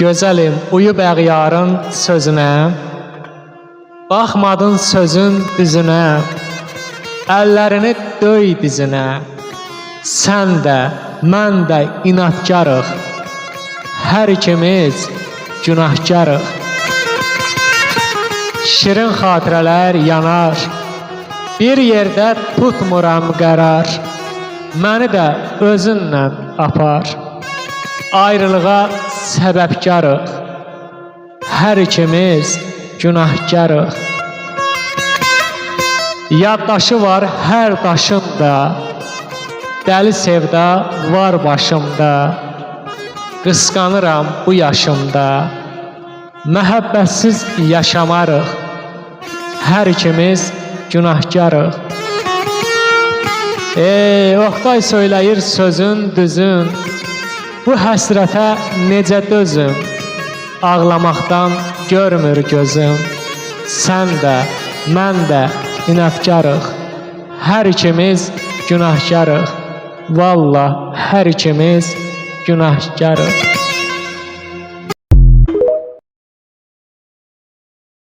Gözəlim, uyub əğyarın sözünə. Baxmadın sözün düzünə. Əllərini döy dizinə. Sən də, mən də inadkarıq. Hər ikimiz günahkarıq. Şirin xatirələr yanar. Bir yerdə tutmuram qərar. Məni də özünlə apar. Ayrılığa səbəbkarıq. Hər ikimiz günahkarıq. Yaddaşı var hər daşında. Dəli sevda var başımda. Qısqanıram bu yaşımda. Məhəbbətsiz yaşamarıq. Hər ikimiz günahkarıq. Ey, Oqtay söyləyir sözün düzün. Bu həsrətə necə dözüm? Ağlamaqdan görmür gözüm. Sən də, mən də inadkarıq. Hər ikimiz günahkarıq. Vallah hər ikimiz günahkarıq.